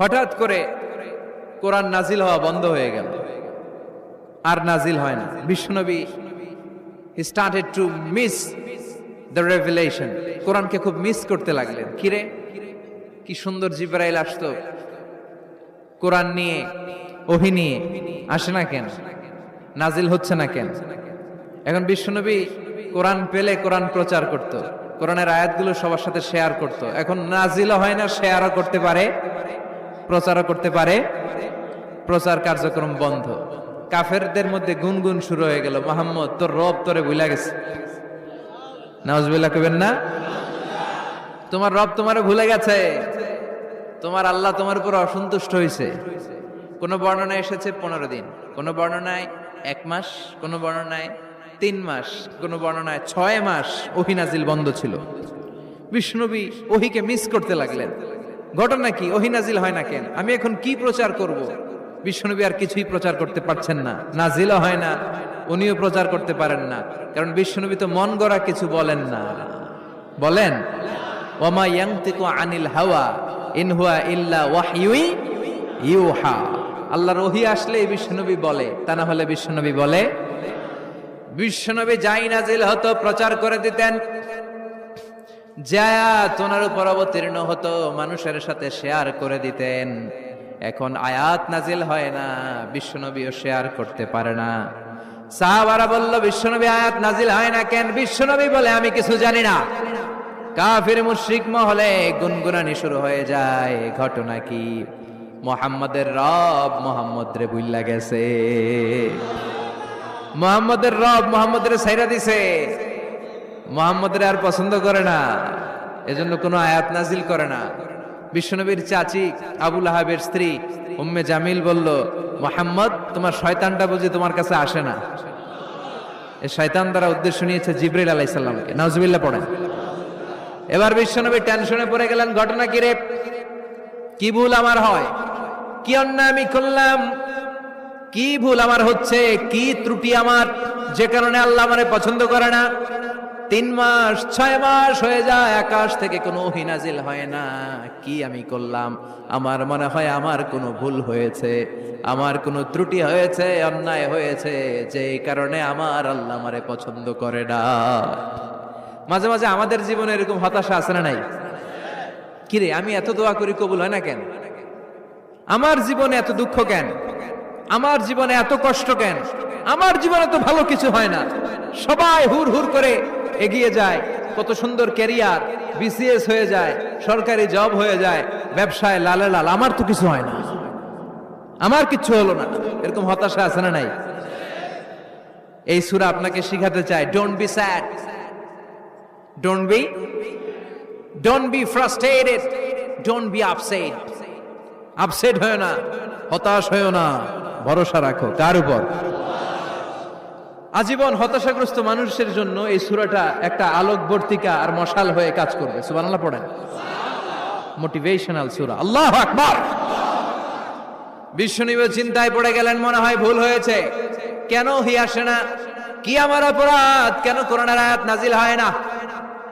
হঠাৎ করে কোরআন নাজিল হওয়া বন্ধ হয়ে গেল। আর নাজিল হয় না। বিশ্বনবী started to miss the revelation কোরআনকে খুব মিস করতে লাগলেন। কিরে কি সুন্দর জিব্রাইল আসতো। কোরআন নিয়ে, ওহি নিয়ে আসে না কেন? নাজিল হচ্ছে না কেন? এখন বিশ্বনবী কোরআন পেলে কোরআন প্রচার করত। কোরআনের আয়াতগুলো সবার সাথে শেয়ার করত। এখন নাজিলও হয় না শেয়ারও করতে পারে। প্রচারও করতে পারে। প্রচার কার্যক্রম বন্ধ। কাফেরদের মধ্যে গুনগুন শুরু হয়ে গেল। মোহাম্মদ, তোর রব তোরে ভুলা গেছে। নাউজবিল্লাহ কবেন না? তোমার রব তোমারে ভুলে গেছে। তোমার আল্লাহ তোমার উপর অসন্তুষ্ট হয়েছে কোন বর্ণনায় এসেছে পনেরো দিন। কোন বর্ণনায় এক মাস। কোন বর্ণনায় তিন মাস। কোন বর্ণনায় ছয় মাস ওহিনাজিল বন্ধ ছিল। বিষ্ণবী ওহিকে মিস করতে লাগলেন। ঘটনা কি? ওহিনাজিল হয় না কেন? আমি এখন কি প্রচার করব? বিষ্ণবী আর কিছুই প্রচার করতে পারছেন না। নাজিলও হয় না, উনিও প্রচার করতে পারেন না। কারণ বিষ্ণবী তো মন গড়া কিছু বলেন না। বলেন, ওমা ইয়াংতিকু আনিল হাওয়া, ইন হুয়া ইল্লা ওয়াহয়ুই ইউহা। আল্লাহর ওহি আসলে বিশ্বনবী বলে, তা না হলে বিশ্বনবী বলে, বিশ্বনবী যাই নাজিল হতো, প্রচার করে দিতেন। জায়াত ওনার উপর অবতীর্ণ হতো, মানুষের সাথে শেয়ার করে দিতেন। এখন আয়াত নাজিল হয় না, বিশ্বনবীও শেয়ার করতে পারে না। সাহাবারা বলল, বিশ্বনবী, আয়াত নাজিল হয় না কেন? বিশ্বনবী বলে আমি কিছু জানি না। কাফির মুশরিক মহলে গুনগুনানি শুরু হয়ে যায়। ঘটনা কি? মোহাম্মদের রব মোহাম্মদ রে বুল্লা গেছে। মোহাম্মদের রব মোহাম্মদের সাইরা দিছে। মোহাম্মদের আর পছন্দ করে না। এজন্য কোনো আয়াত নাজিল করে না। বিশ্বনবীর চাচি আবুল আহাবের স্ত্রী উম্মে জামিল বলল, মোহাম্মদ, তোমার শয়তানটা বুঝি তোমার কাছে আসে না। এই শয়তান দ্বারা উদ্দেশ্য নিয়েছে জিব্রিল আলাইসাল্লামকে নাজবিল্লা পড়েন। এবার বিশ্বনবী টেনশনে পড়ে গেলেন, ঘটনা কি রে? কি ভুল আমার হয়? কি অন্যায় আমি করলাম? কি ভুল আমার হচ্ছে? কি ত্রুটি আমার? যে কারণে আল্লাহ আমারে পছন্দ করে না? তিন মাস, ছয় মাস হয়ে যায়, আকাশ থেকে কোনো হিনাজিল হয় না। কি আমি করলাম? আমার মনে হয় আমার কোনো ভুল হয়েছে, আমার কোনো ত্রুটি হয়েছে, অন্যায় হয়েছে যে কারণে আমার আল্লাহ আমারে পছন্দ করে না। মাঝে মাঝে আমাদের জীবনে এরকম হতাশা আছে না নাই? কিরে আমি এত দোয়া করি কবুল হয় না কেন? আমার জীবনে এত দুঃখ কেন? আমার জীবনে এত কষ্ট কেন? আমার জীবনে তো ভালো কিছু হয় না। সবাই হুর হুর করে এগিয়ে যায়, কত সুন্দর ক্যারিয়ার, বিসিএস হয়ে যায়, সরকারি জব হয়ে যায়, ব্যবসায় লালে লাল, আমার তো কিছু হয় না। আমার কিচ্ছু হলো না। এরকম হতাশা আছে না নাই? এই সুরা আপনাকে শিখাতে চায় don't be sad don't be don't be frustrated don't be upset upset হয় না, হতাশ হয়েও না, ভরসা রাখো, কার উপর? আজীবন হতাশাগ্রস্ত মানুষের জন্য এই সুরাটা একটা আলোকবর্তিকা আর মশাল হয়ে কাজ করবে। সুবহানাল্লাহ পড়েন। মোটিভেশনাল সুরা। আল্লাহ আকবার! বিশ্বনিবে চিন্তায় পড়ে গেলেন, মনে হয় ভুল হয়েছে। কেন হি আসে না? কি আমার অপরাধ? কেন করোনার আয়াত নাজিল হয় না?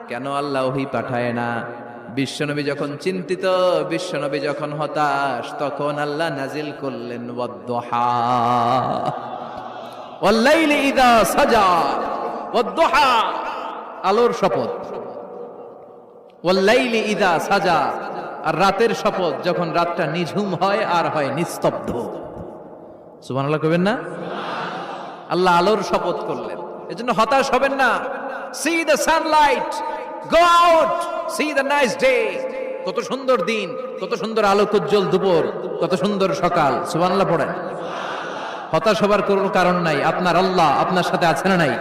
কেন আল্লাহ ওহি পাঠায় না? বিশ্বনবী যখন চিন্তিত, বিশ্বনবী যখন হতাশ, তখন আল্লাহ নাজিল করলেন, ওয়াদ্দুহা। ওয়াল্লাইলি ইদা সাজা ওয়াদ্দুহা আলোর শপথ। ওয়াল্লাইলি ইদা সাজা, আর রাতের শপথ যখন রাতটা নিঝুম হয় আর হয় নিস্তব্ধ। সুবহানাল্লাহ কইবেন না? আল্লাহ আলোর শপথ করলেন। এজন্য হতাশ হবেন না। See the sunlight go out see the nice day কত সুন্দর দিন, কত সুন্দর আলোকোজ্জ্বল দুপুর, কত সুন্দর সকাল। সুবহানাল্লাহ পড়েন। হতাশ হবার কোনো কারণ নাই। আপনার আল্লাহ আপনার সাথে আছে না নাই?